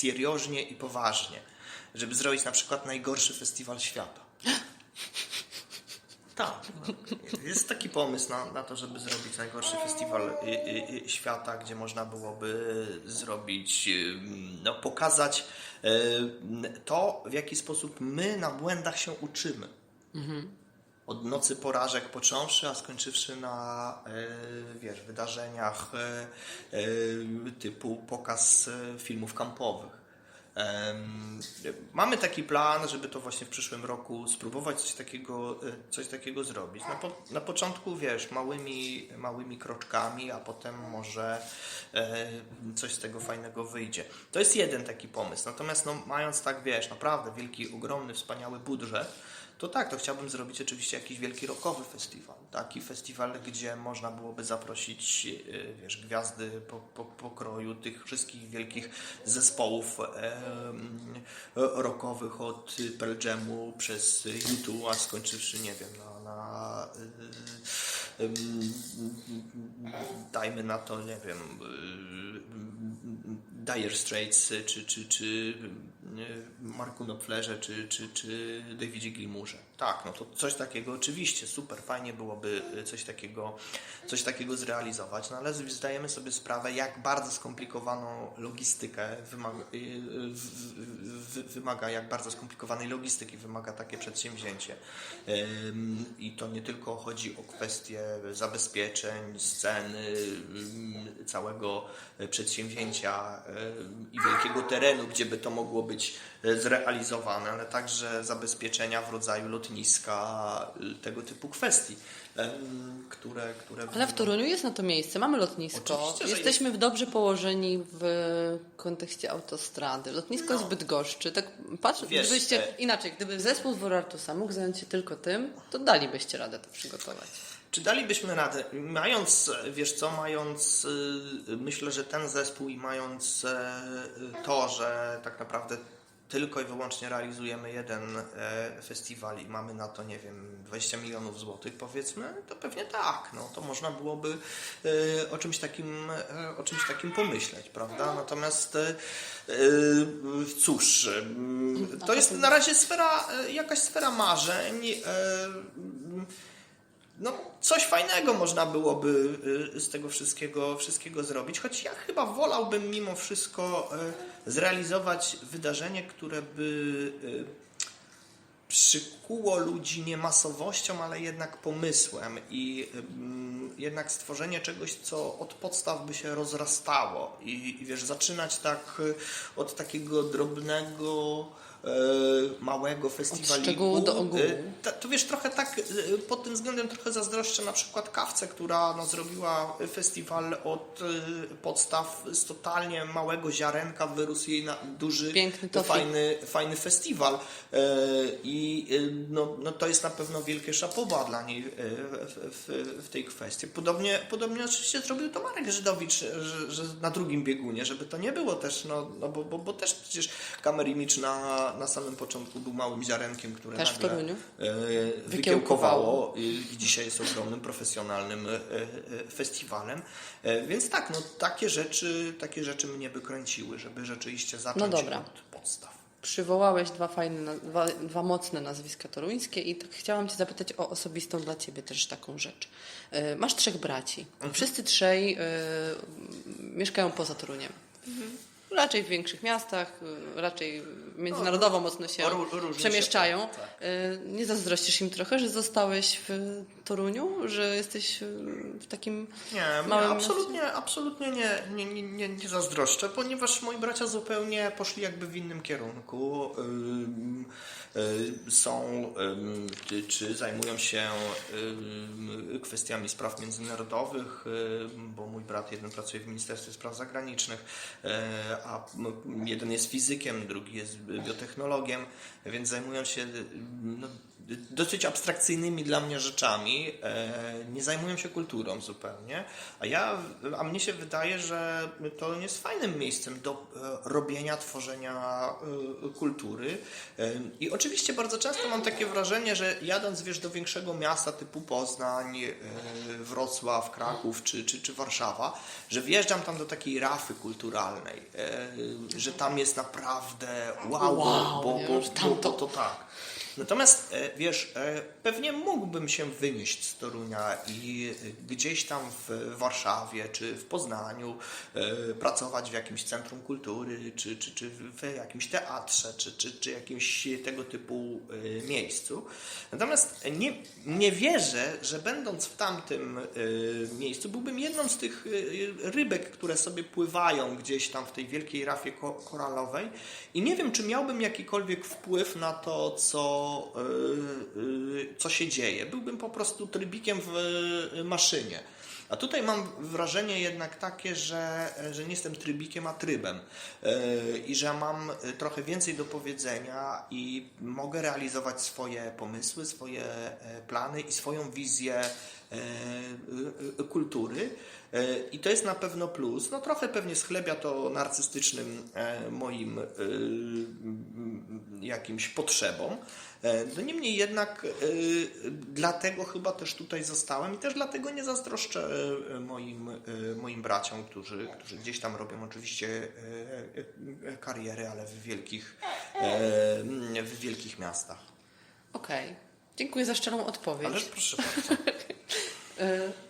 seriożnie i poważnie, żeby zrobić na przykład najgorszy festiwal świata. Tak, jest taki pomysł na, na to, żeby zrobić najgorszy festiwal y, y, y, świata, gdzie można byłoby zrobić, y, no, pokazać y, to, w jaki sposób my na błędach się uczymy. Od nocy porażek począwszy, a skończywszy na y, wiesz, wydarzeniach y, y, typu pokaz filmów kampowych. Mamy taki plan, żeby to właśnie w przyszłym roku spróbować coś takiego, e, coś takiego zrobić. Na, po, na początku, wiesz, małymi, małymi kroczkami, a potem może e, coś z tego fajnego wyjdzie. To jest jeden taki pomysł. Natomiast no, mając tak, wiesz, naprawdę wielki, ogromny, wspaniały budżet, to tak, to chciałbym zrobić oczywiście jakiś wielki rockowy festiwal. Taki festiwal, gdzie można byłoby zaprosić, e, wiesz, gwiazdy po, po, pokroju tych wszystkich wielkich zespołów em, rockowych od Pearl Jamu przez YouTube, a skończywszy, nie wiem, na, na y, y, dajmy na to, nie wiem, y, Dire Straits, czy, czy, czy y, Marku Knopflerze, czy, czy, czy Davidzie Gilmourze. Tak, no to coś takiego oczywiście, super, fajnie byłoby coś takiego, coś takiego zrealizować, no ale zdajemy sobie sprawę, jak bardzo skomplikowaną logistykę wymaga, y, y, wymaga, jak bardzo skomplikowanej logistyki wymaga takie przedsięwzięcie. I to nie tylko chodzi o kwestie zabezpieczeń, sceny, całego przedsięwzięcia i wielkiego terenu, gdzie by to mogło być e, zrealizowane, ale także zabezpieczenia w rodzaju lotniska, y, tego typu kwestii, które, które Ale w Toruniu jest na to miejsce, mamy lotnisko. Jesteśmy w dobrze położeni w kontekście autostrady. Lotnisko No. jest Bydgoszczy. Tak patrz, Wiesz, gdybyście, e- inaczej, gdyby zespół z Worartusa mógł zająć się tylko tym, to dalibyście radę to przygotować. Czy dalibyśmy radę? Mając, wiesz co, mając, y, myślę, że ten zespół i mając e, to, że tak naprawdę tylko i wyłącznie realizujemy jeden e, festiwal i mamy na to, nie wiem, 20 milionów złotych, powiedzmy, to pewnie tak. No, to można byłoby o czymś takim, o czymś takim pomyśleć, prawda? Natomiast cóż, to jest na razie sfera, jakaś sfera marzeń. No, coś fajnego można byłoby y, z tego wszystkiego, wszystkiego zrobić, choć ja chyba wolałbym mimo wszystko y, zrealizować wydarzenie, które by y, przykuło ludzi nie masowością, ale jednak pomysłem i jednak stworzenie czegoś, co od podstaw by się rozrastało. I, i wiesz, zaczynać tak od takiego drobnego e, małego festiwaliku. szczegółu do ogółu. E, ta- To wiesz, trochę tak e, pod tym względem trochę zazdroszczę na przykład Kawce, która no, zrobiła festiwal od podstaw z totalnie małego ziarenka, wyrósł jej na duży, Piękny tofi. fajny, fajny festiwal i no, no, to jest na pewno wielkie szapoba dla niej w, w, w tej kwestii. Podobnie, podobnie oczywiście zrobił to Marek Żydowicz, że, że na drugim biegunie, żeby to nie było też, no, no bo, bo, bo też przecież Kamer Image na, na samym początku był małym ziarenkiem, które Też nagle e, wykiełkowało i dzisiaj jest ogromnym, profesjonalnym e, e, festiwalem. Więc tak, no takie rzeczy, takie rzeczy mnie by kręciły, żeby rzeczywiście zacząć No dobra. od podstaw. Przywołałeś dwa fajne, dwa, dwa mocne nazwiska toruńskie i tak chciałam Cię zapytać o osobistą dla Ciebie też taką rzecz. Masz trzech braci. Mhm. Wszyscy trzej e, mieszkają poza Toruniem. Raczej w większych miastach, e, raczej międzynarodowo mocno się No, różnie się przemieszczają. to- tak. E, Nie zazdrościsz im trochę, że zostałeś w Toruniu, że jesteś e, w takim Nie, małym nie absolutnie, absolutnie nie, nie, nie, nie, nie zazdroszczę, ponieważ moi bracia zupełnie poszli jakby w innym kierunku. Y, Są, czy, zajmują się kwestiami spraw międzynarodowych, bo mój brat jeden pracuje w Ministerstwie Spraw Zagranicznych, y, a m- jeden jest fizykiem, drugi jest biotechnologiem, więc zajmują się no, dosyć abstrakcyjnymi dla mnie rzeczami, e, nie zajmują się kulturą zupełnie, a ja, a mnie się wydaje, że to jest fajnym miejscem do e, robienia, tworzenia e, kultury i oczywiście bardzo często mam takie wrażenie, że jadąc wiesz do większego miasta typu Poznań, Wrocław, Kraków czy, czy, czy Warszawa, że wjeżdżam tam do takiej rafy kulturalnej, że tam jest naprawdę wow, Wow, bo, bo, bo, bo to tak. Natomiast e, wiesz, e, pewnie mógłbym się wynieść z Torunia i e, gdzieś tam w Warszawie czy w Poznaniu pracować w jakimś centrum kultury, czy, czy, czy w jakimś teatrze, czy, czy, czy jakimś tego typu miejscu. Natomiast nie, nie wierzę, że będąc w tamtym miejscu byłbym jedną z tych rybek, które sobie pływają gdzieś tam w tej wielkiej rafie ko- koralowej i nie wiem, czy miałbym jakikolwiek wpływ na to, co, e, e, co się dzieje. Byłbym po prostu trybikiem w e, maszynie. A tutaj mam wrażenie jednak takie, że, że nie jestem trybikiem, a trybem. E, I że mam trochę więcej do powiedzenia i mogę realizować swoje pomysły, swoje e, plany i swoją wizję e, kultury. I to jest na pewno plus. No trochę pewnie schlebia to narcystycznym moim jakimś potrzebom. No niemniej jednak dlatego chyba też tutaj zostałem i też dlatego nie zazdroszczę moim, e, moim braciom, którzy, którzy gdzieś tam robią oczywiście e, e, kariery, ale w wielkich, e, w wielkich miastach. Okej. Dziękuję za szczerą odpowiedź. Ależ proszę bardzo.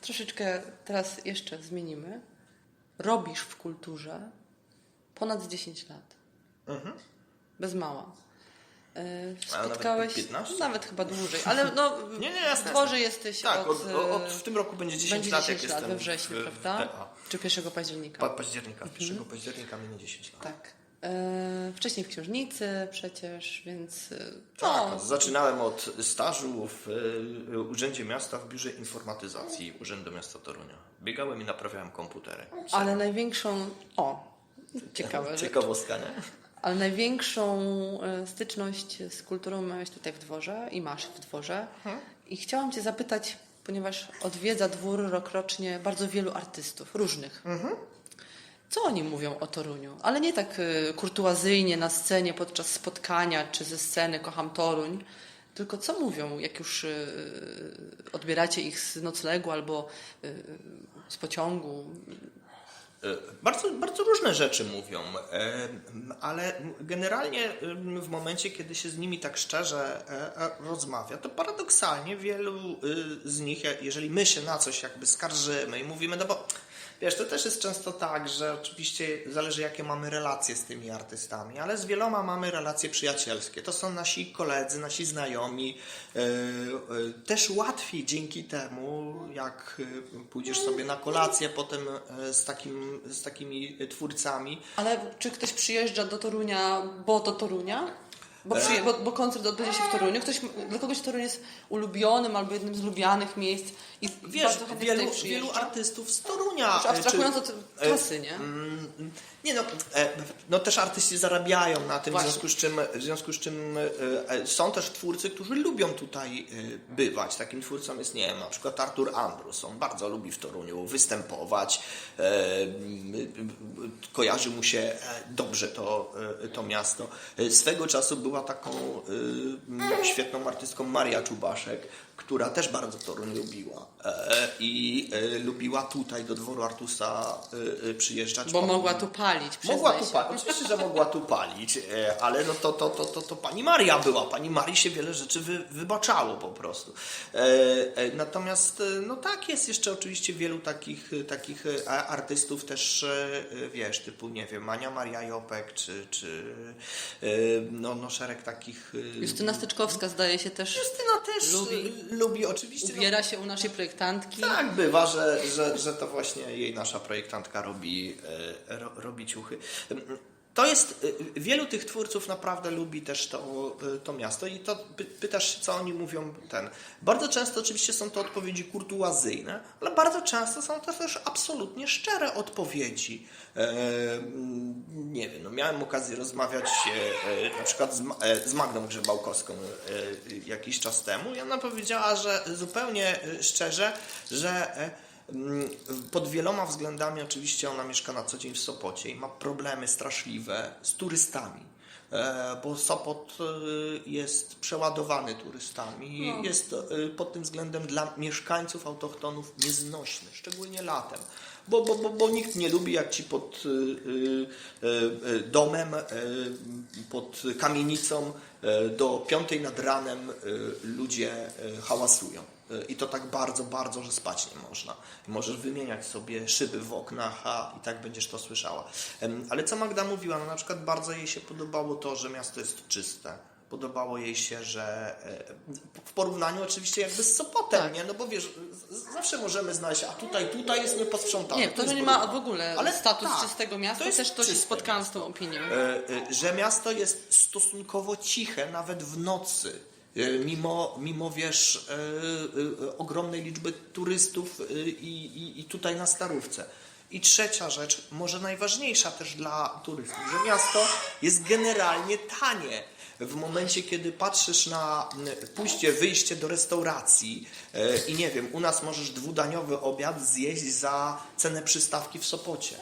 Troszeczkę teraz jeszcze zmienimy. Robisz w kulturze ponad 10 lat. Bez mała. Y, Mhm. nawet spotkałeś. 15? Nawet chyba dłużej, ale no. Nie, nie, jasne, W dworze jesteś Tak, od, od, y, od, w tym roku będzie 10 będzie lat, 10 jak lat jestem we wrześniu, w, prawda? W. Czy 1 października? Pa, października, Mhm. 1 października minie 10 lat. Tak. Y, wcześniej w księżnicy przecież, więc. y, Tak, no, zaczynałem od stażu w e, Urzędzie Miasta w Biurze Informatyzacji Urzędu Miasta Torunia. Biegałem i naprawiałem komputery. ale największą. O, ciekawe. Ciekawostka, nie? Ale największą e, styczność z kulturą miałeś tutaj w dworze i masz w dworze. I chciałam Cię zapytać, ponieważ odwiedza dwór rokrocznie bardzo wielu artystów, różnych. Co oni mówią o Toruniu? Ale nie tak e, kurtuazyjnie na scenie podczas spotkania czy ze sceny Kocham Toruń, tylko co mówią, jak już e, odbieracie ich z noclegu albo z pociągu? E, Bardzo, bardzo różne rzeczy mówią, e, ale generalnie w momencie, kiedy się z nimi tak szczerze e, rozmawia, to paradoksalnie wielu e, z nich, jeżeli my się na coś jakby skarżymy i mówimy, no bo wiesz, to też jest często tak, że oczywiście zależy jakie mamy relacje z tymi artystami, ale z wieloma mamy relacje przyjacielskie. To są nasi koledzy, nasi znajomi. E, e, Też łatwiej dzięki temu, jak e, pójdziesz sobie na kolację potem z, takim, z takimi twórcami, Ale czy ktoś przyjeżdża do Torunia, bo do Torunia? Bo, przyje, bo, bo koncert odbędzie się w Toruniu. Ktoś, dla kogoś Toruń jest ulubionym albo jednym z lubianych miejsc i Wiesz, wielu, wielu artystów z Torunia. Już e, abstrahując czy- od trasy, nie? Mm, Nie no, e, no też artyści zarabiają na tym, w związku z czym, w związku z czym e, e, są też twórcy, którzy lubią tutaj e, bywać. Takim twórcą jest, nie wiem, na przykład Artur Andrus. On bardzo lubi w Toruniu występować. E, Kojarzy mu się e, dobrze to, e, to miasto. E, Swego czasu była taką m, świetną artystką Maria Czubaszek, która też bardzo Toruń lubiła. E, I e, lubiła tutaj do dworu Artusa e, przyjeżdżać. Bo mogła tu palić, Mogła tu palić, oczywiście, że mogła tu palić, ale no to, to, to, to, to pani Maria była. Pani Marii się wiele rzeczy wy, wybaczało po prostu. Natomiast, no tak, jest jeszcze oczywiście wielu takich, takich artystów też, wiesz, typu, nie wiem, Ania Maria Jopek, czy, czy no, no szereg takich... Justyna Styczkowska zdaje się też Justyna też lubi. Lubi, oczywiście. no, ubiera się u naszej projektantki. tak, bywa, że, że, że to właśnie jej nasza projektantka robi, e, ro, robi ciuchy. To jest, e, wielu tych twórców naprawdę lubi też to, e, to miasto i to py, pytasz co oni mówią ten. Bardzo często oczywiście są to odpowiedzi kurtuazyjne, ale bardzo często są to też absolutnie szczere odpowiedzi. E, mm, nie wiem, no miałem okazję rozmawiać e, e, na przykład z, Ma- z Magdą Grzebałkowską jakiś czas temu i ona powiedziała, że zupełnie szczerze, że pod wieloma względami oczywiście ona mieszka na co dzień w Sopocie i ma problemy straszliwe z turystami. E, Bo Sopot e, jest przeładowany turystami i jest e, pod tym względem dla mieszkańców autochtonów nieznośny, szczególnie latem. Bo, bo, bo, bo nikt nie lubi, jak ci pod domem, pod kamienicą do piątej nad ranem ludzie hałasują. Y, I to tak bardzo, bardzo, że spać nie można. Możesz wymieniać sobie szyby w oknach, a i tak będziesz to słyszała. Ale co Magda mówiła, no na przykład bardzo jej się podobało to, że miasto jest czyste. Podobało jej się, że e, w porównaniu oczywiście jakby z Sopotem, Tak. nie? No bo wiesz, zawsze możemy znaleźć, a tutaj, tutaj jest nieposprzątane. Nie, to, jest nie ma w ogóle Ale status tak, czystego miasta, to też to się spotkałam z tą opinią. E, e, że miasto jest stosunkowo ciche nawet w nocy. E, Mimo, mimo wiesz, e, e, ogromnej liczby turystów i, i, i tutaj na Starówce. I trzecia rzecz, może najważniejsza też dla turystów, że miasto jest generalnie tanie. W momencie, kiedy patrzysz na pójście, wyjście do restauracji i nie wiem, u nas możesz dwudaniowy obiad zjeść za cenę przystawki w Sopocie.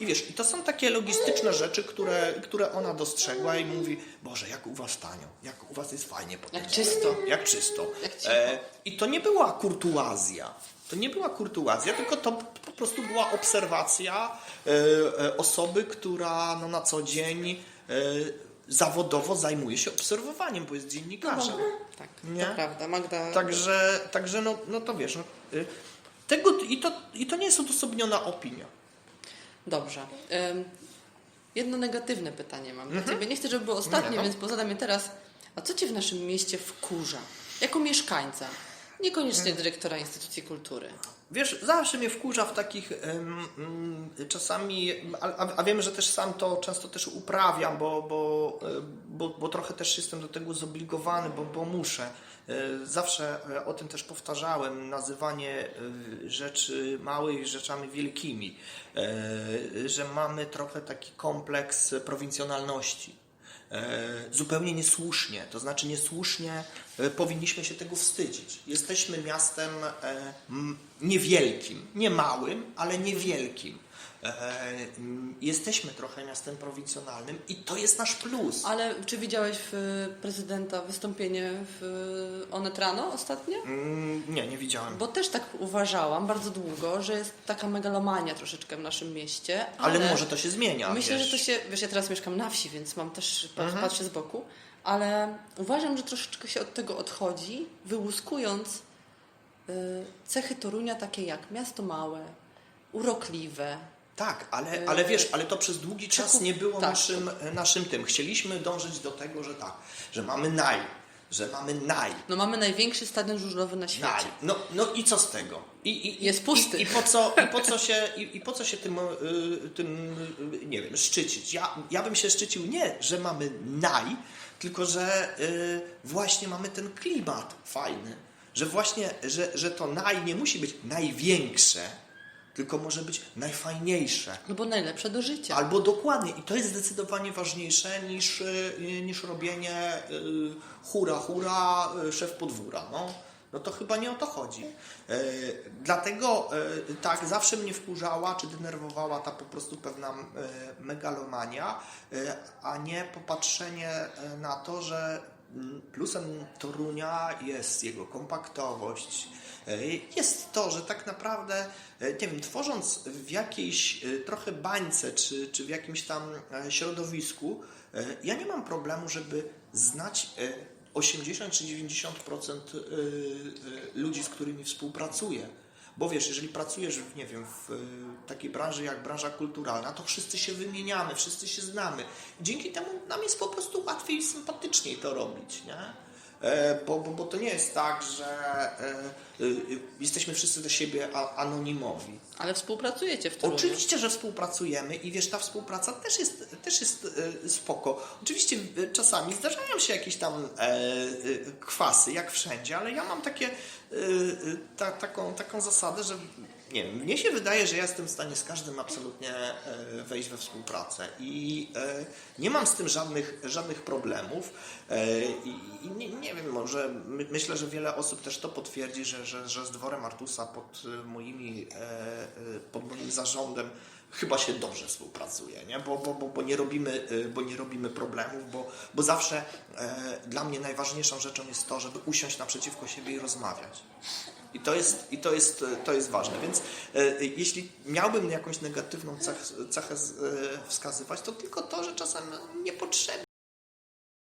I wiesz, i to są takie logistyczne rzeczy, które, które ona dostrzegła i mówi, Boże, jak u was tanio, jak u was jest fajnie po Jak czysto. jak czysto. Jak. E, I to nie była kurtuazja. To nie była kurtuazja, tylko to po prostu była obserwacja e, e, osoby, która no, na co dzień e, zawodowo zajmuje się obserwowaniem, bo jest dziennikarzem. Tak, Nie? to prawda. Magda. Także, także no, no to wiesz, no, y, tego, i, to, i to nie jest odosobniona opinia. Dobrze. Jedno negatywne pytanie mam Mhm. dla Ciebie. Nie chcę, żeby było ostatnie, Nie, no. więc pozadam je teraz. A co Cię w naszym mieście wkurza? Jako mieszkańca? Niekoniecznie Mhm. dyrektora instytucji kultury. Wiesz, zawsze mnie wkurza w takich em, mm, czasami, a, a- wiem, że też sam to często też uprawiam, bo, bo, e, bo, bo trochę też jestem do tego zobligowany, bo, bo muszę. E, Zawsze e, o tym też powtarzałem, nazywanie rzeczy małych rzeczami wielkimi, że mamy trochę taki kompleks prowincjonalności. E, zupełnie niesłusznie, to znaczy niesłusznie e, powinniśmy się tego wstydzić. Jesteśmy miastem e, niewielkim, nie małym, ale niewielkim. E, m, Jesteśmy trochę miastem prowincjonalnym i to jest nasz plus. Ale czy widziałeś w prezydenta wystąpienie w Onet Rano ostatnio? Mm, Nie, nie widziałem. Bo też tak uważałam bardzo długo, że jest taka megalomania troszeczkę w naszym mieście. Ale, Ale może to się zmienia. Myślę, wiesz. że to się. Wiesz, ja teraz mieszkam na wsi, więc mam też Mhm. patrzę z boku, ale uważam, że troszeczkę się od tego odchodzi, wyłuskując cechy Torunia takie jak miasto małe, urokliwe. Tak, ale, ale wiesz, ale to przez długi czas Czeków- nie było tak. naszym, naszym tym. Chcieliśmy dążyć do tego, że tak, że mamy naj, że mamy naj, No mamy największy stadion żużlowy na Naj. świecie. No, no i co z tego? I, i, Jest pusty. I, i, po, co, i, po, co się, i, I po co się tym, y, tym nie wiem, szczycić? Ja, ja bym się szczycił nie, że mamy naj, tylko że właśnie mamy ten klimat fajny. Że właśnie, że, że to naj nie musi być największe, tylko może być najfajniejsze. No bo najlepsze do życia. Albo dokładnie. I to jest zdecydowanie ważniejsze niż, y, niż robienie y, hura, hura, y, szef podwóra. No, no to chyba nie o to chodzi. Dlatego tak, zawsze mnie wkurzała czy denerwowała ta po prostu pewna megalomania, a nie popatrzenie na to, że plusem Torunia jest jego kompaktowość, y, jest to, że tak naprawdę, y, nie wiem, tworząc w jakiejś y, trochę bańce, czy, czy w jakimś tam e, środowisku, ja nie mam problemu, żeby znać y, 80 czy 90% y, y, ludzi, z którymi współpracuję. Bo wiesz, jeżeli pracujesz, nie wiem, w y, takiej branży jak branża kulturalna, to wszyscy się wymieniamy, wszyscy się znamy. Dzięki temu nam jest po prostu łatwiej i sympatyczniej to robić, nie? E, Bo, bo, bo to nie jest tak, że e, y, y, jesteśmy wszyscy do siebie anonimowi. Ale współpracujecie w Toruniu. Oczywiście, że współpracujemy i wiesz, ta współpraca też jest, też jest e, spoko. Oczywiście czasami zdarzają się jakieś tam e, kwasy, jak wszędzie, ale ja mam takie, ta, taką, taką zasadę, że nie wiem, mnie się wydaje, że ja jestem w stanie z każdym absolutnie wejść we współpracę i nie mam z tym żadnych, żadnych problemów i, nie, może my, myślę, że wiele osób też to potwierdzi, że, że, że z dworem Artusa pod e, moimi, e, e, pod moim zarządem chyba się dobrze współpracuje, nie? Bo, bo, bo, bo, nie robimy, e, bo nie robimy problemów, bo, bo zawsze e, dla mnie najważniejszą rzeczą jest to, żeby usiąść naprzeciwko siebie i rozmawiać. I to jest, i to jest, e, to jest ważne. Więc e, jeśli miałbym jakąś negatywną cech, cechę z- e, wskazywać, to tylko to, że czasem niepotrzebnie